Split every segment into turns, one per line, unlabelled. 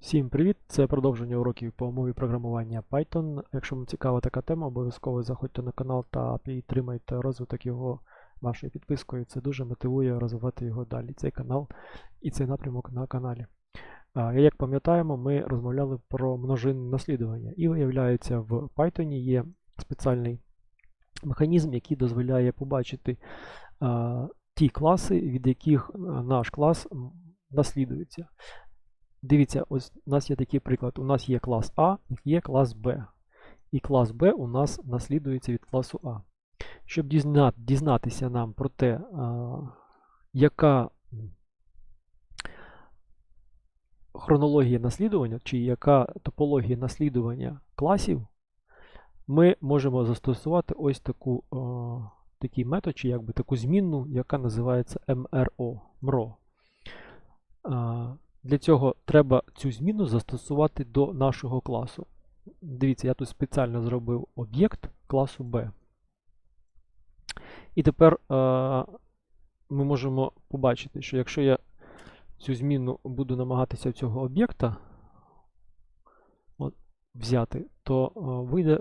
Всім привіт! Це продовження уроків по мові програмування Python. Якщо вам цікава така тема, обов'язково заходьте на канал та підтримайте розвиток його вашою підпискою. Це дуже мотивує розвивати його далі, цей канал і цей напрямок на каналі. Як пам'ятаємо, ми розмовляли про множинне наслідування. І виявляється, в Python є спеціальний механізм, який дозволяє побачити ті класи, від яких наш клас наслідується. Дивіться, ось у нас є такий приклад. У нас є клас А є клас Б. І клас Б у нас наслідується від класу А. Щоб дізна, дізнатися нам про те, яка хронологія наслідування, чи яка топологія наслідування класів, ми можемо застосувати ось таку, такий метод, чи якби таку змінну, яка називається MRO. MRO. Для цього треба цю зміну застосувати до нашого класу. Дивіться, я тут спеціально зробив об'єкт класу B. І тепер е, ми можемо побачити, що якщо я цю зміну буду намагатися цього об'єкта взяти, то е, вийде,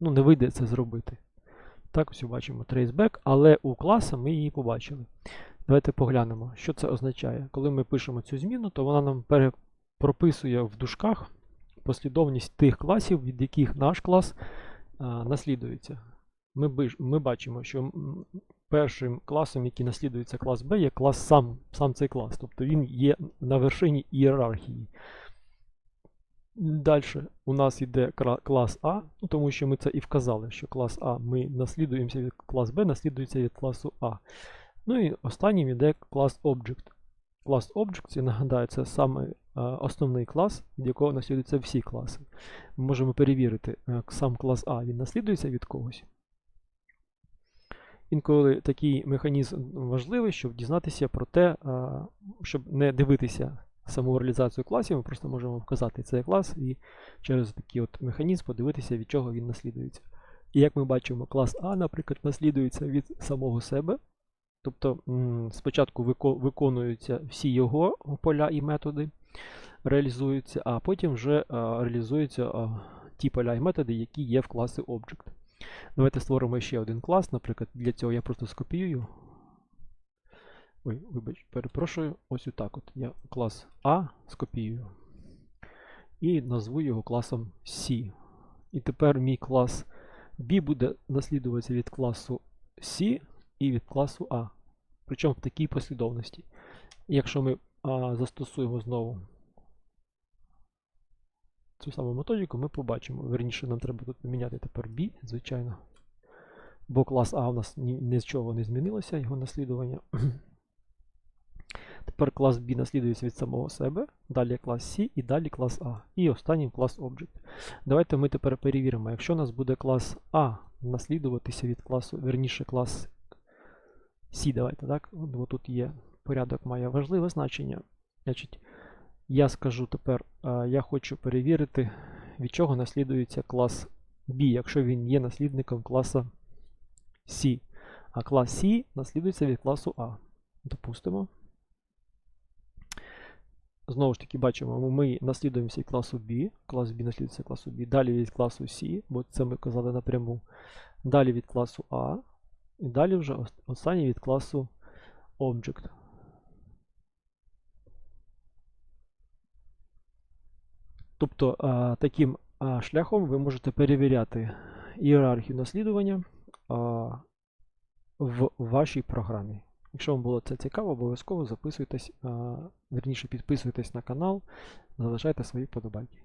ну, не вийде це зробити. Так, ось бачимо traceback, але у класа ми її побачили. Давайте поглянемо, що це означає. Коли ми пишемо цю зміну, то вона нам прописує в дужках послідовність тих класів, від яких наш клас а, наслідується. Ми, ми бачимо, що першим класом, який наслідується клас B, є клас сам, сам цей клас. Тобто він є на вершині ієрархії. Далі у нас йде клас А, ну, тому що ми це і вказали, що клас А ми наслідуємося від клас Б, наслідується від класу А. Ну і останнім йде клас Object. Клас Object, я нагадаю, це саме основний клас, від якого наслідуються всі класи. Ми можемо перевірити, сам клас А він наслідується від когось. Інколи такий механізм важливий, щоб дізнатися про те, щоб не дивитися саму реалізацію класів, ми просто можемо вказати цей клас і через такий от механізм подивитися, від чого він наслідується. І як ми бачимо, клас А, наприклад, наслідується від самого себе. Тобто спочатку виконуються всі його поля і методи, реалізуються, а потім вже реалізуються ті поля і методи, які є в класі Object. Давайте створимо ще один клас. Наприклад, для цього я просто скопіюю. Ой, вибач, перепрошую, ось отак от. Я клас А скопіюю. І назву його класом C. І тепер мій клас B буде наслідуватися від класу C і від класу А. Причому в такій послідовності. Якщо ми а, застосуємо знову цю саму методику, ми побачимо. Верніше, нам треба тут поміняти тепер B, звичайно. Бо клас А у нас ні, нічого не змінилося, його наслідування. Тепер клас B наслідується від самого себе, далі клас C і далі клас А. І останнім клас Object. Давайте ми тепер перевіримо, якщо у нас буде клас А наслідуватися від класу, верніше клас C, давайте, так? Бо тут є порядок має важливе значення. Значить, Я скажу тепер, я хочу перевірити, від чого наслідується клас B, якщо він є наслідником класа C. А клас C наслідується від класу А. Допустимо. Знову ж таки, бачимо, ми наслідуємося від класу B, клас B наслідується класу B, далі від класу C, бо це ми казали напряму. Далі від класу А. І далі вже останній від класу Object. Тобто таким шляхом ви можете перевіряти ієрархію наслідування в вашій програмі. Якщо вам було це цікаво, обов'язково записуйтесь, верніше підписуйтесь на канал, залишайте свої подобайки.